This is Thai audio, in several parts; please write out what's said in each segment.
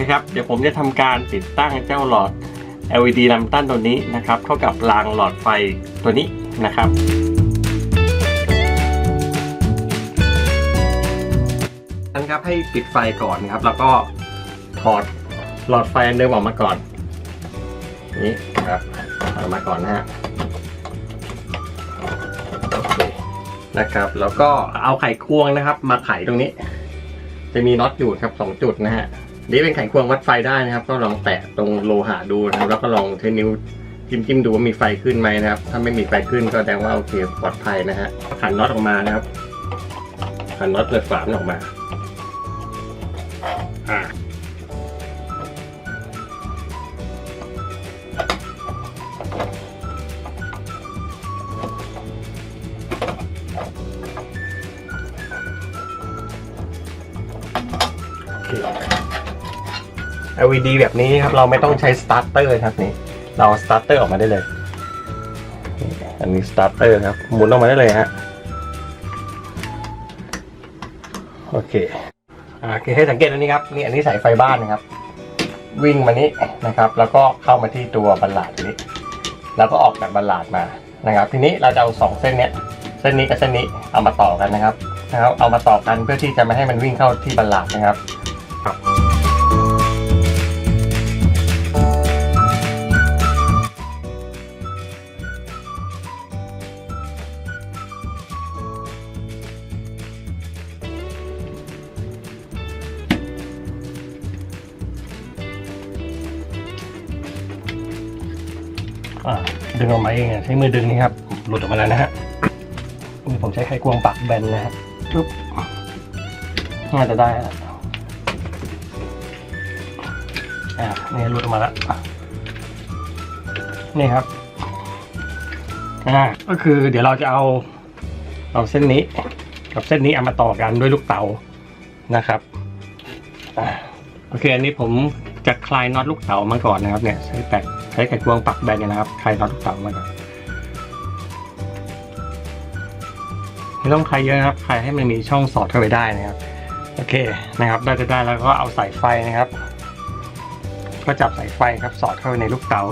เคครับ เดี๋ยวผมจะทำการติดตั้งเจ้าหลอด LED ลำตั้นตัวนี้นะครับ เข้ากับรางหลอดไฟตัวนี้นะครับ นั้นครับให้ปิดไฟก่อนครับ แล้วก็ถอดหลอดไฟเดิมออกมาก่อน นี่ครับอออกมาก่อนนะฮะโอเคนะครับ แล้วก็เอาไขควงนะครับ มาไขตรงนี้ จะมีน็อตอยู่ครับสองจุดนะฮะ นี่เป็นไขควงวัดไฟได้นะครับ ก็ลองแตะตรงโลหะดูนะครับ แล้วก็ลองใช้นิ้วจิ้มจิ้มๆดูว่ามีไฟขึ้นไหมนะครับ ถ้าไม่มีไฟขึ้นก็แสดงว่าโอเคปลอดภัยนะฮะขันน็อตออกมานะครับขันน็อตเปิดฝาออกมาอ่าโอเค LED แบบนี้ครับเราไม่ต้องใช้สตาร์เตอร์ครับนี่เราสตาร์เตอร์ออกมาได้เลย อันนี้สตาร์เตอร์ครับหมุนออกมาได้เลยฮะโอเคอาโอเคให้สังเกตอันนี้ครับนี่อันนี้สายไฟบ้านนะครับ วิ่งมานี้นะครับ แล้วก็เข้ามาที่ตัวบัลลาดนี้ แล้วก็ออกจากบัลลาดมานะครับ ทีนี้เราจะเอาสองเส้นเนี้ยเส้นนี้กับเส้นนี้เอามาต่อกันนะครับนะครับเอามาต่อกันเพื่อที่จะไม่ให้มันวิ่งเข้าที่บัลลาดนะครับ ดึงออกมาเองใช้มือดึงนี่ครับ หลุดออกมาแล้วนะฮะนี่ผมใช้ไขควงปักแบนนะครับปุ๊บน่าจะได้แล้วอ่านี่หลุดออกมาแล้วนี่ครับอ่าก็คือเดี๋ยวเราจะเอาเอาเส้นนี้ กับเส้นนี้เอามาต่อกันด้วยลูกเต๋านะครับอ่าโอเคอันนี้ผมจะคลายน็อตลูกเต๋ามาก่อนนะครับเนี่ยใช้แตก ใช้ไขควงปักแบนเนี่ยนะครับคลายน็อตลูกเต๋ามาก่อนไม่ต้องคลายเยอะนะครับคลายให้มันมีช่องสอดเข้าไปได้นะครับ โอเคนะครับได้จะได้แล้วก็เอาสายไฟนะครับ ก็จับสายไฟครับสอดเข้าไปในลูกเต๋า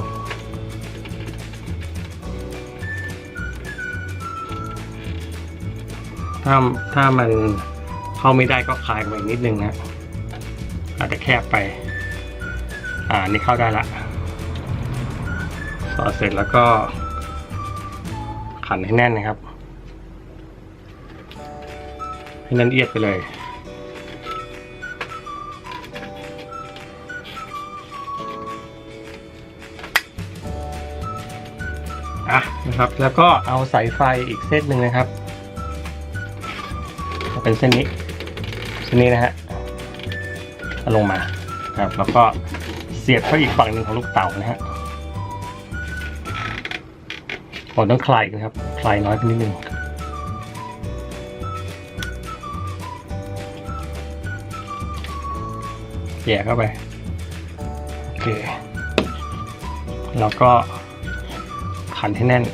ถ้าถ้ามันเข้าไม่ได้ก็คลายไปนิดนึงนะอาจจะแคบไป อ่านี่เข้าได้ละ สอเสร็จแล้วก็ ขันให้แน่นนะครับ ให้แน่นเอียดไปเลย อะนะครับ แล้วก็เอาสายไฟอีกเส้นหนึ่งนะครับเอาเป็นเส้นนี้ เส้นนี้นะฮะเอาลงมาครับ แล้วก็เสียบเข้าอีกฝั่งหนึ่งของลูกเต่านะฮะ ผมต้องคลายนะครับ คลายน้อยไปนิดนึงเกี่เข้าไป โอเค แล้วก็ขันให้แน่น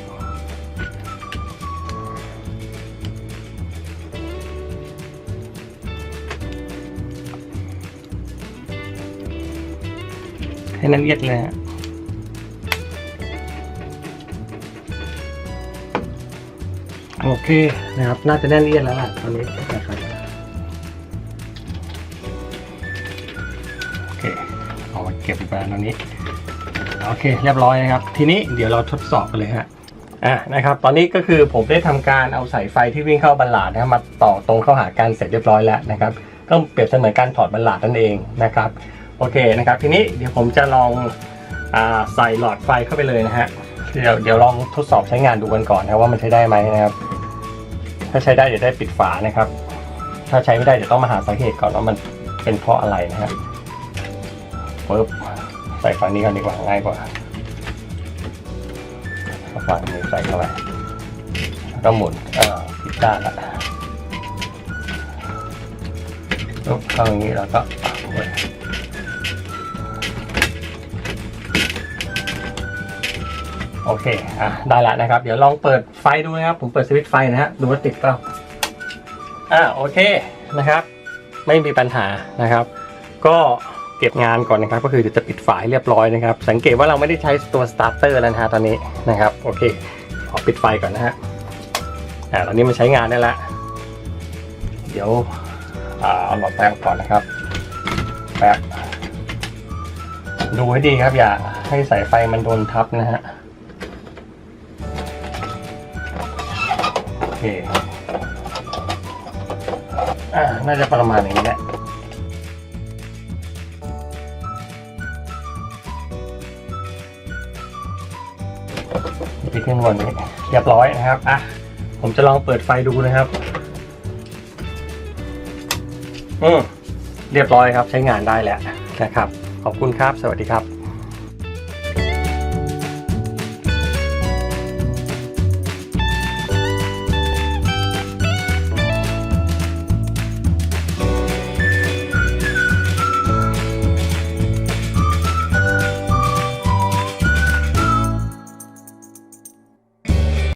ให้แน่นเอียดเลยฮะ โอเคนะครับ น่าจะแน่นเอียดแล้วล่ะตอนนี้นะครับโอเคเอามาเก็บไปตรงนี้โอเค เรียบร้อยนะครับ ทีนี้เดี๋ยวเราทดสอบกันเลยฮะอะนะครับตอนนี้ก็คือผมได้ทำการเอาสายไฟที่วิ่งเข้าบัลลาดนะมาต่อตรงเข้าหากันเสร็จเรียบร้อยแล้วนะครับ ก็เปรียบเสมือนการถอดบัลลาดนั่นเองนะครับโอเคนะครับ ทีนี้เดี๋ยวผมจะลองอใส่หลอดไฟเข้าไปเลยนะฮะเดี๋ยวเดี๋ยวลองทดสอบใช้งานดูกันก่อนนะว่ามันใช้ได้ไหมนะครับ ถ้าใช้ได้เดี๋ยวได้ปิดฝานะครับ ถ้าใช้ไม่ได้เดี๋ยวต้องมาหาสาเหตุก่อนว่ามันเป็นเพราะอะไรนะครับปึ๊บใส่ฝั่งนี้ก่อนดีกว่าง่ายกว่าเอาฝั่งนี้ใส่เข้าไปแล้วก็หมุนอ่าปิดด้านละปุ๊บเข้าอย่างนี้แล้วก็ โอเคอะได้ล้วนะครับ เดี๋ยวลองเปิดไฟดูนะครับ ผมเปิดสวิตช์ไฟนะฮะดูว่าติดเปล่าอะโอเคนะครับ ไม่มีปัญหานะครับ ก็เก็บงานก่อนนะครับ ก็คือเดี๋ยวจะปิดฝายเรียบร้อยนะครับ สังเกตว่าเราไม่ได้ใช้ตัวสตาร์เตอร์แล้วนะฮะตอนนี้นะครับโอเคขอปิดไฟก่อนนะฮะอ่าตอนนี้มันใช้งานได้แล้วเดี๋ยวอ่าเอาหลอดไฟออกก่อนนะครับแป๊บดูให้ดีครับอย่าให้สายไฟมันโดนทับนะฮะ อเคอ่าน่าจะประมาณอย่างนี้แหละปิดขึ้นบนนี้เรียบร้อยนะครับอะผมจะลองเปิดไฟดูนะครับอืมเรียบร้อยครับใช้งานได้แล้วนะครับ ขอบคุณครับ สวัสดีครับ